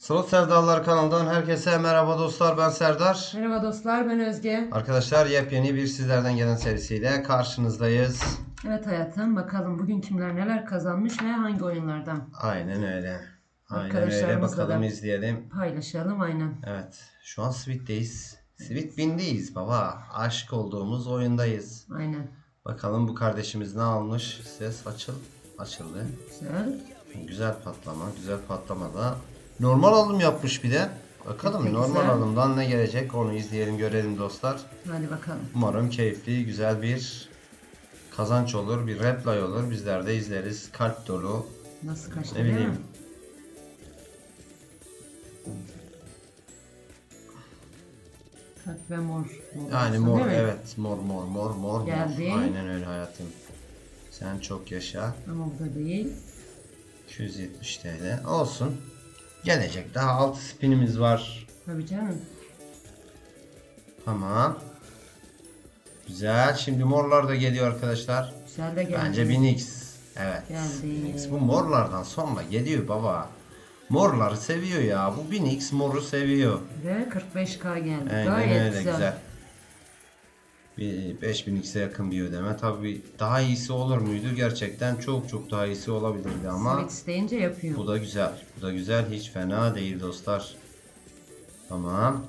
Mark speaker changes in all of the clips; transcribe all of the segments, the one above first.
Speaker 1: Slot Sevdalılar kanalından herkese merhaba dostlar ben Serdar.
Speaker 2: Merhaba dostlar ben Özge.
Speaker 1: Arkadaşlar yepyeni bir sizlerden gelen serisiyle karşınızdayız.
Speaker 2: Evet hayatım bakalım bugün kimler neler kazanmış ve hangi oyunlardan
Speaker 1: Aynen öyle. Aynen öyle bakalım izleyelim.
Speaker 2: paylaşalım aynen.
Speaker 1: Evet şu an Sweet'teyiz. Sweet Bin'deyiz baba. Aşık olduğumuz oyundayız.
Speaker 2: Aynen.
Speaker 1: Bakalım bu kardeşimiz ne almış. Ses açıl. Açıldı.
Speaker 2: Güzel.
Speaker 1: Güzel patlama. Güzel patlamada. Normal alım yapmış bir de. Bakalım
Speaker 2: Peki,
Speaker 1: normal
Speaker 2: güzel.
Speaker 1: alımdan ne gelecek onu izleyelim görelim dostlar.
Speaker 2: Hadi bakalım.
Speaker 1: Umarım keyifli, güzel bir kazanç olur, bir reply olur. Bizler de izleriz. Kalp dolu.
Speaker 2: Nasıl kaçtı
Speaker 1: Ne bileyim.
Speaker 2: Kalp ve mor. mor
Speaker 1: Yani mor,
Speaker 2: değil mi?
Speaker 1: evet. Mor, mor, mor, mor,
Speaker 2: Geldi.
Speaker 1: mor. Aynen öyle hayatım. Sen çok yaşa.
Speaker 2: Ama bu da değil.
Speaker 1: 270 TL. Olsun. Gelecek. Daha 6 spinimiz var.
Speaker 2: Tabii canım.
Speaker 1: Tamam. Güzel. Şimdi morlar da geliyor arkadaşlar.
Speaker 2: Güzel de geldi.
Speaker 1: Bence 1000x. Evet.
Speaker 2: Geldi.
Speaker 1: 1000x. Bu morlardan sonra geliyor baba. Morları seviyor ya. Bu 1000x moru seviyor.
Speaker 2: Ve 45k geldi.
Speaker 1: Aynen
Speaker 2: Gayet
Speaker 1: öyle
Speaker 2: güzel.
Speaker 1: güzel. Bir 5000x'e yakın bir ödeme. Tabii daha iyisi olur muydu? Gerçekten çok çok daha iyisi olabilirdi ama
Speaker 2: Sweet isteyince yapıyor.
Speaker 1: bu da güzel. Bu da güzel. Hiç fena değil dostlar. Tamam.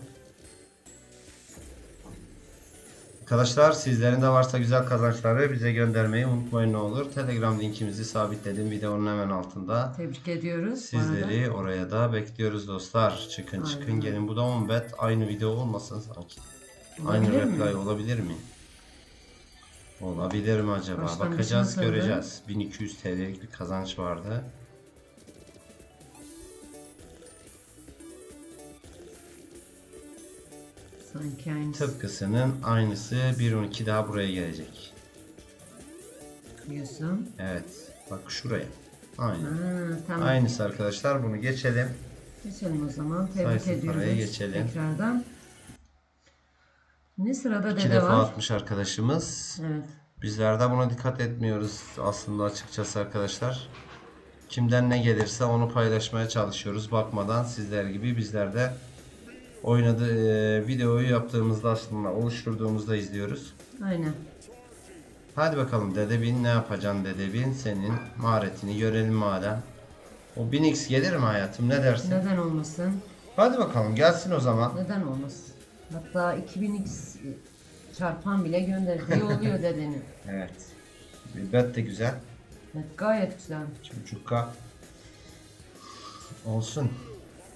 Speaker 1: Arkadaşlar sizlerin de varsa güzel kazançları bize göndermeyi unutmayın ne olur. Telegram linkimizi sabitledim videonun hemen altında.
Speaker 2: Tebrik ediyoruz.
Speaker 1: Sizleri oraya da bekliyoruz dostlar. Çıkın çıkın
Speaker 2: Aynen.
Speaker 1: gelin. Bu da 10 bet aynı video olmasın sanki. Aynı
Speaker 2: Olabilir mi?
Speaker 1: reply olabilir mi? Olabilir mi acaba?
Speaker 2: Başlangıç
Speaker 1: Bakacağız
Speaker 2: nasıldı?
Speaker 1: göreceğiz. 1200 TL'lik bir kazanç vardı.
Speaker 2: Sanki aynısı.
Speaker 1: Tıpkısının aynısı 1.12 daha buraya gelecek.
Speaker 2: Diyorsun.
Speaker 1: Evet. Bak şuraya. Aynen.
Speaker 2: Ha, tamam.
Speaker 1: Aynısı arkadaşlar. Bunu geçelim.
Speaker 2: Geçelim o zaman. Tebrik
Speaker 1: Sayısız
Speaker 2: ediyoruz.
Speaker 1: paraya geçelim.
Speaker 2: Tekrardan. Ne sırada
Speaker 1: İki
Speaker 2: dede
Speaker 1: defa
Speaker 2: var?
Speaker 1: atmış arkadaşımız.
Speaker 2: Evet.
Speaker 1: Bizler de buna dikkat etmiyoruz aslında açıkçası arkadaşlar. Kimden ne gelirse onu paylaşmaya çalışıyoruz. Bakmadan sizler gibi bizler de oynadığı e, videoyu yaptığımızda aslında oluşturduğumuzda izliyoruz.
Speaker 2: Aynen.
Speaker 1: Hadi bakalım Dedebin ne yapacaksın Dedebin? Senin maharetini görelim madem. O 1000x gelir mi hayatım ne dersin?
Speaker 2: Neden olmasın?
Speaker 1: Hadi bakalım gelsin o zaman.
Speaker 2: Neden olmasın? Hatta 2000x çarpan bile gönderdiği oluyor dedenin.
Speaker 1: Evet. Bir bet de güzel.
Speaker 2: Evet, gayet güzel.
Speaker 1: 2.5K olsun.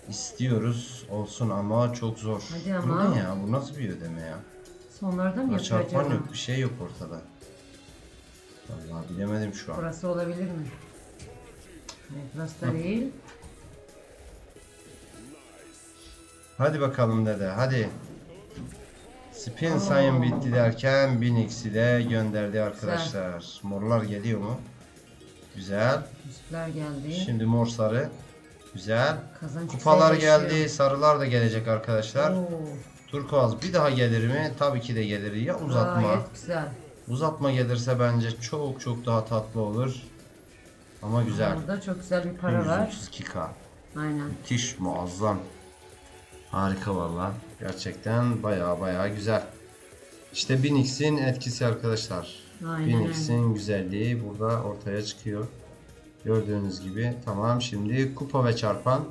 Speaker 1: İstiyoruz olsun ama çok zor.
Speaker 2: Hadi
Speaker 1: Bu
Speaker 2: ama.
Speaker 1: ne ya? Bu nasıl bir ödeme ya?
Speaker 2: Sonlarda mı yapıyor
Speaker 1: çarpan
Speaker 2: acaba?
Speaker 1: yok. Bir şey yok ortada. Vallahi bilemedim şu an.
Speaker 2: Burası olabilir mi? Evet, burası da değil.
Speaker 1: Hadi bakalım dede hadi. Spin sayım bitti derken 1000x'i de gönderdi arkadaşlar. Morlar geliyor mu? Güzel.
Speaker 2: Üstler geldi.
Speaker 1: Şimdi mor sarı. Güzel.
Speaker 2: Kazanç
Speaker 1: Kupalar geldi. Sarılar da gelecek arkadaşlar.
Speaker 2: Oo,
Speaker 1: Turkuaz bir daha gelir mi? Tabii ki de gelir. Ya uzatma.
Speaker 2: Gayet güzel.
Speaker 1: Uzatma gelirse bence çok çok daha tatlı olur. Ama güzel.
Speaker 2: Burada çok güzel bir para var.
Speaker 1: 132k.
Speaker 2: Aynen.
Speaker 1: Müthiş, muazzam. Harika valla. Gerçekten baya baya güzel. İşte 1000x'in etkisi arkadaşlar.
Speaker 2: Aynen
Speaker 1: 1000x'in güzelliği burada ortaya çıkıyor. Gördüğünüz gibi. Tamam şimdi kupa ve çarpan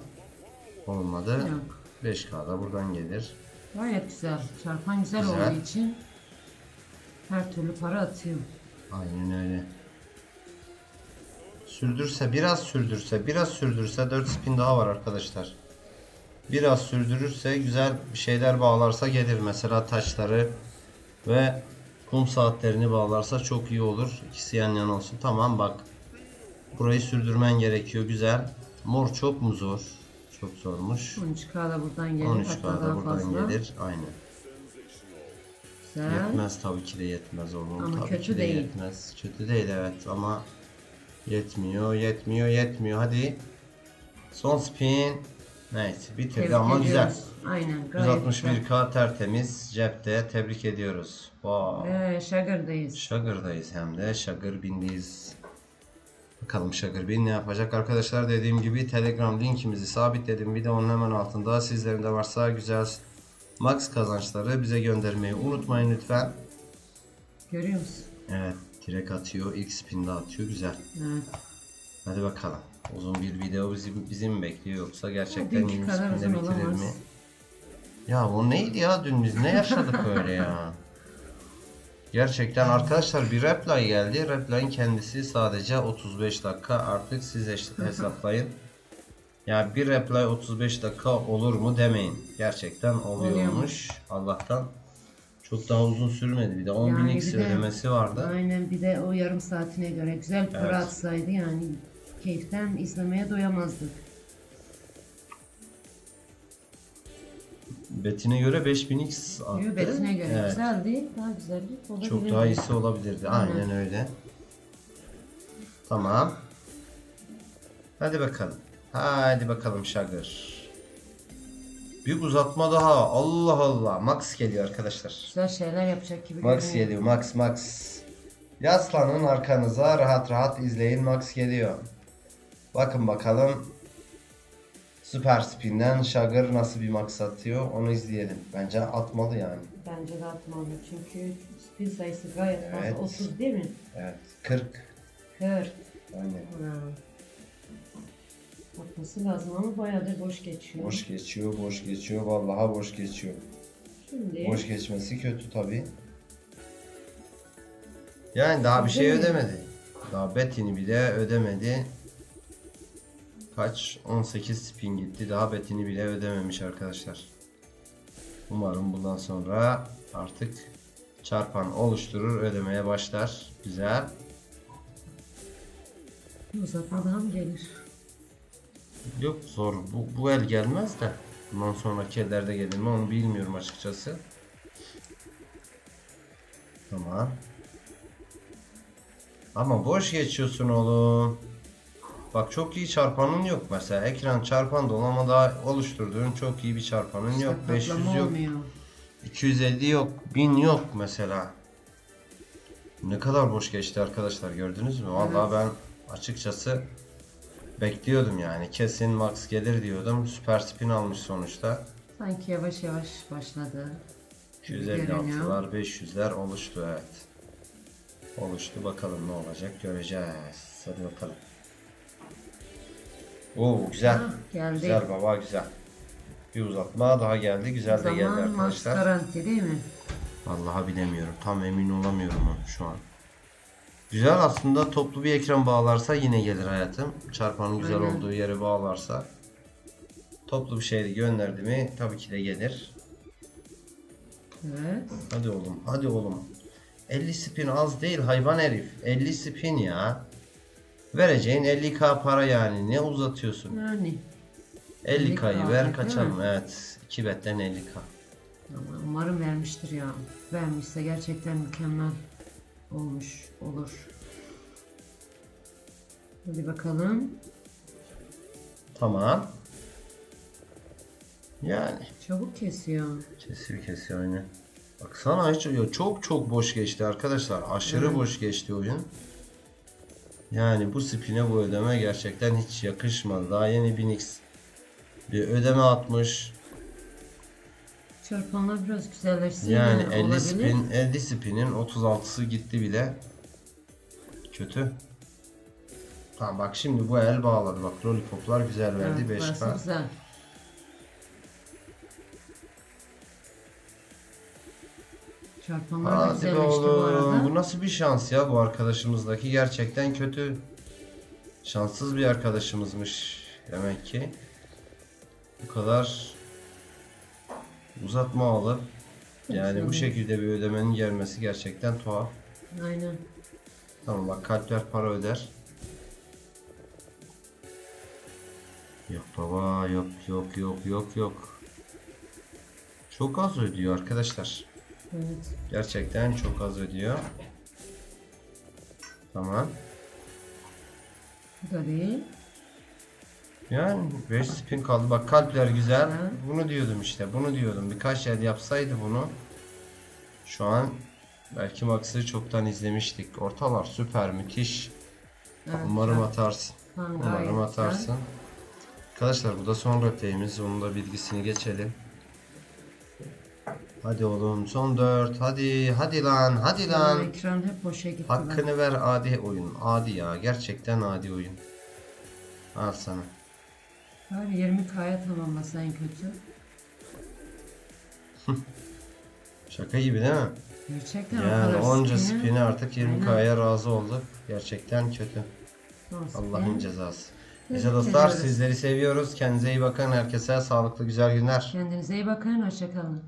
Speaker 1: olmadı.
Speaker 2: Yok.
Speaker 1: 5k da buradan gelir.
Speaker 2: Gayet güzel. Çarpan güzel,
Speaker 1: Güzel.
Speaker 2: olduğu için her türlü para atıyor.
Speaker 1: Aynen öyle. Sürdürse biraz sürdürse biraz sürdürse 4 spin daha var arkadaşlar. Biraz sürdürürse güzel şeyler bağlarsa gelir. Mesela taşları ve kum saatlerini bağlarsa çok iyi olur. İkisi yan yana olsun. Tamam bak. Burayı sürdürmen gerekiyor. Güzel. Mor çok mu zor? Çok zormuş.
Speaker 2: 13k da buradan gelir.
Speaker 1: 13k
Speaker 2: hatta
Speaker 1: da buradan
Speaker 2: fazla.
Speaker 1: gelir. Aynen.
Speaker 2: Güzel.
Speaker 1: Yetmez tabii ki de yetmez oğlum.
Speaker 2: Ama
Speaker 1: tabii
Speaker 2: kötü
Speaker 1: ki de
Speaker 2: değil.
Speaker 1: yetmez. Kötü değil evet ama yetmiyor, yetmiyor, yetmiyor. Hadi. Son spin. Neyse bitirdi
Speaker 2: Tebrik
Speaker 1: ama güzel.
Speaker 2: ediyoruz. Aynen gayet güzel.
Speaker 1: 161k tertemiz cepte. Tebrik ediyoruz. Wow.
Speaker 2: Ve Sugar'dayız.
Speaker 1: Sugar'dayız hem de. Sugar bindiyiz. Bakalım Şakır Bey ne yapacak arkadaşlar dediğim gibi Telegram linkimizi sabitledim videonun hemen altında sizlerin de varsa güzel max kazançları bize göndermeyi unutmayın lütfen.
Speaker 2: Görüyor musun?
Speaker 1: Evet direkt atıyor ilk spinde atıyor güzel.
Speaker 2: Evet.
Speaker 1: Hadi bakalım uzun bir video bizi, bizi mi bekliyor yoksa gerçekten
Speaker 2: Dünkü
Speaker 1: 20
Speaker 2: kadar uzun
Speaker 1: bitirir
Speaker 2: olamaz.
Speaker 1: mi? Ya o neydi ya dün biz ne yaşadık öyle ya? Gerçekten arkadaşlar bir reply geldi. Reply'in kendisi sadece 35 dakika. Artık siz hesaplayın. Ya bir reply 35 dakika olur mu demeyin. Gerçekten oluyormuş. Allah'tan çok daha uzun sürmedi. Bir de 10
Speaker 2: Yani
Speaker 1: bin
Speaker 2: bir de-
Speaker 1: ödemesi vardı.
Speaker 2: Aynen bir de o yarım saatine göre güzel para
Speaker 1: Evet.
Speaker 2: atsaydı yani keyiften izlemeye doyamazdık.
Speaker 1: Betine göre 5000 X attı.
Speaker 2: Yo, Betine göre
Speaker 1: Evet.
Speaker 2: güzeldi. Daha güzeldi. olabilirdi.
Speaker 1: Çok daha iyisi olabilirdi.
Speaker 2: Aynen.
Speaker 1: Aynen öyle. Tamam. Hadi bakalım. Hadi bakalım Şagır. Bir uzatma daha. Allah Allah. Max geliyor arkadaşlar.
Speaker 2: Güzel şeyler yapacak gibi
Speaker 1: Max
Speaker 2: görünüyor.
Speaker 1: geliyor. Max Max. Yaslanın arkanıza rahat rahat izleyin. Max geliyor. Bakın bakalım. Süper Spin'den Şagır nasıl bir max atıyor onu izleyelim. Bence atmalı yani.
Speaker 2: Bence de atmalı çünkü spin sayısı gayet fazla.
Speaker 1: Evet.
Speaker 2: 30 değil mi?
Speaker 1: Evet. 40.
Speaker 2: 40.
Speaker 1: Aynen.
Speaker 2: Ha. Atması lazım ama bayağıdır boş geçiyor.
Speaker 1: Boş geçiyor, boş geçiyor. Vallahi boş geçiyor.
Speaker 2: Şimdi
Speaker 1: Boş geçmesi kötü tabi. Yani daha bir şey
Speaker 2: ödemedi.
Speaker 1: Daha betini bile ödemedi. Kaç? 18 spin gitti. Daha betini bile ödememiş arkadaşlar. Umarım bundan sonra artık çarpan oluşturur, ödemeye başlar. Güzel.
Speaker 2: uzatma daha mı gelir?
Speaker 1: Yok zor. Bu, bu el gelmez de. Bundan sonraki ellerde gelir mi onu bilmiyorum açıkçası. Tamam. Ama boş geçiyorsun oğlum. Bak çok iyi çarpanın yok mesela. Ekran çarpan dolu ama daha oluşturduğun çok iyi bir çarpanın
Speaker 2: İşte
Speaker 1: yok. 500
Speaker 2: patlama
Speaker 1: yok.
Speaker 2: olmuyor.
Speaker 1: 250 yok. 1000 yok mesela. Ne kadar boş geçti arkadaşlar gördünüz mü? Vallahi ben açıkçası bekliyordum yani. Kesin max gelir diyordum. Süper spin almış sonuçta.
Speaker 2: Sanki yavaş yavaş başladı.
Speaker 1: 256'lar 500'ler oluştu evet. Oluştu bakalım ne olacak göreceğiz. Hadi bakalım. Oo güzel.
Speaker 2: Ha, geldi.
Speaker 1: Güzel baba güzel. Bir uzatma daha geldi. Güzel de geldi
Speaker 2: Zaman
Speaker 1: arkadaşlar.
Speaker 2: garanti değil mi?
Speaker 1: Vallahi bilemiyorum. Tam emin olamıyorum şu an. Güzel aslında toplu bir ekran bağlarsa yine gelir hayatım. Çarpanın güzel
Speaker 2: Aynen.
Speaker 1: olduğu yere bağlarsa. Toplu bir şey de gönderdi mi tabii ki de gelir.
Speaker 2: Evet.
Speaker 1: Hadi oğlum hadi oğlum. 50 spin az değil hayvan herif. 50 spin ya. Vereceğin 50k para yani. Ne uzatıyorsun?
Speaker 2: Yani.
Speaker 1: 50k'yı
Speaker 2: 50K,
Speaker 1: ver kaçalım. Evet. 2 betten 50k.
Speaker 2: Ama umarım vermiştir ya. Vermişse gerçekten mükemmel olmuş olur. Hadi bakalım.
Speaker 1: Tamam. Yani.
Speaker 2: Çabuk kesiyor.
Speaker 1: Kesiyor kesiyor aynen. Baksana hiç çok çok boş geçti arkadaşlar. Aşırı
Speaker 2: Evet.
Speaker 1: boş geçti oyun. Yani bu spine bu ödeme gerçekten hiç yakışmadı. Daha yeni 1000x bir ödeme atmış.
Speaker 2: Çarpanlar biraz güzelleşse
Speaker 1: Yani
Speaker 2: yine
Speaker 1: 50
Speaker 2: olabilir.
Speaker 1: spin 50 spinin 36'sı gitti bile. Kötü. Tamam bak şimdi bu el bağladı. Bak lollipoplar güzel verdi
Speaker 2: Evet, burası
Speaker 1: 5k.
Speaker 2: güzel. Çarpanlar da
Speaker 1: Hadi be
Speaker 2: güzelleşti bu
Speaker 1: oğlum.
Speaker 2: arada.
Speaker 1: Bu nasıl bir şans ya bu arkadaşımızdaki gerçekten kötü. Şanssız bir arkadaşımızmış demek ki. Bu kadar uzatma alıp yani bu
Speaker 2: Tabii.
Speaker 1: şekilde bir ödemenin gelmesi gerçekten tuhaf.
Speaker 2: Aynen.
Speaker 1: Tamam bak kalpler para öder. Yok baba yok yok yok yok yok. Çok az ödüyor arkadaşlar.
Speaker 2: Evet.
Speaker 1: Gerçekten çok az ödüyor. Tamam.
Speaker 2: Bu da değil.
Speaker 1: Yani 5 spin kaldı. Bak kalpler güzel.
Speaker 2: Hı.
Speaker 1: Bunu diyordum işte. Bunu diyordum. Birkaç yer yapsaydı bunu. Şu an belki Max'ı çoktan izlemiştik. Ortalar süper müthiş.
Speaker 2: Evet,
Speaker 1: Umarım
Speaker 2: çok-
Speaker 1: atarsın.
Speaker 2: Gayet
Speaker 1: Umarım
Speaker 2: güzel.
Speaker 1: atarsın. Arkadaşlar bu da son röpteyimiz. Onun da bilgisini geçelim. Hadi oğlum son 4. Hadi hadi lan hadi lan.
Speaker 2: Benim Ekran hep boşa gitti. lan.
Speaker 1: Hakkını ver adi oyun. Adi ya. Gerçekten adi oyun. Al sana.
Speaker 2: Abi 20K'ya tamamlasa en kötü.
Speaker 1: Şaka gibi değil mi?
Speaker 2: Gerçekten
Speaker 1: Yani onca
Speaker 2: spini-
Speaker 1: spini artık 20k'ya razı olduk. Gerçekten kötü. Allah'ın cezası. Neyse dostlar sizleri seviyoruz. Kendinize iyi bakın. Herkese sağlıklı güzel günler.
Speaker 2: Kendinize iyi bakın. Hoşçakalın.